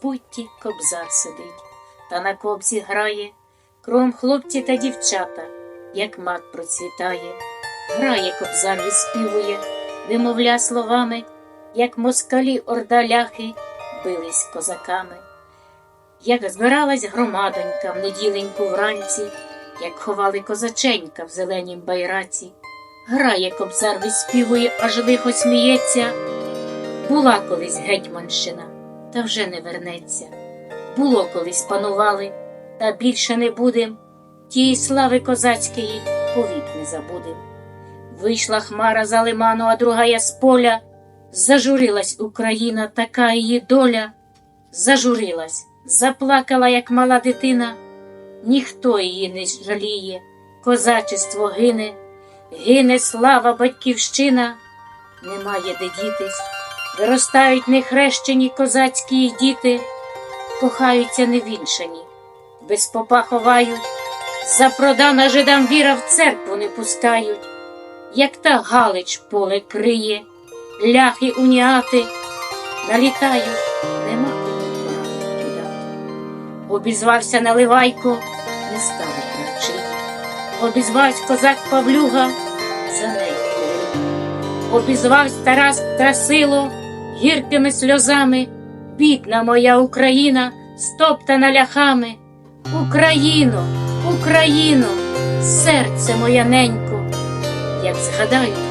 розпутті кобзар сидить, та на кобзі грає, кругом хлопці та дівчата, як мак процвітає, грає кобзар виспівує, вимовля словами, як москалі ордаляхи бились козаками. Як збиралась громадонька в неділеньку вранці, як ховали козаченька в зеленім байраці, грає кобзар виспівує, аж лихо сміється. Була колись гетьманщина, та вже не вернеться. Було колись панували, та більше не будем. Тієї слави козацької повік не забудем. Вийшла хмара за лиману, а другая з поля. Зажурилась Україна, така її доля. Зажурилась, заплакала, як мала дитина. Ніхто її не жаліє, козачество гине, гине слава батьківщина, немає де дітись. Виростають нехрещені козацькі діти, кохаються невіншані, без попа ховають, запродана жидам віра в церкву не пускають, як та Галич поле криє, ляхи уніати, налітають, нема кому. Обізвався наливайко, не став кричить. Обізвався козак Павлюга, за нею. Обізвався Тарас Красило гіркими сльозами. Бідна моя Україна, стоптана ляхами. Україно, Україно, серце моя ненько, як згадаю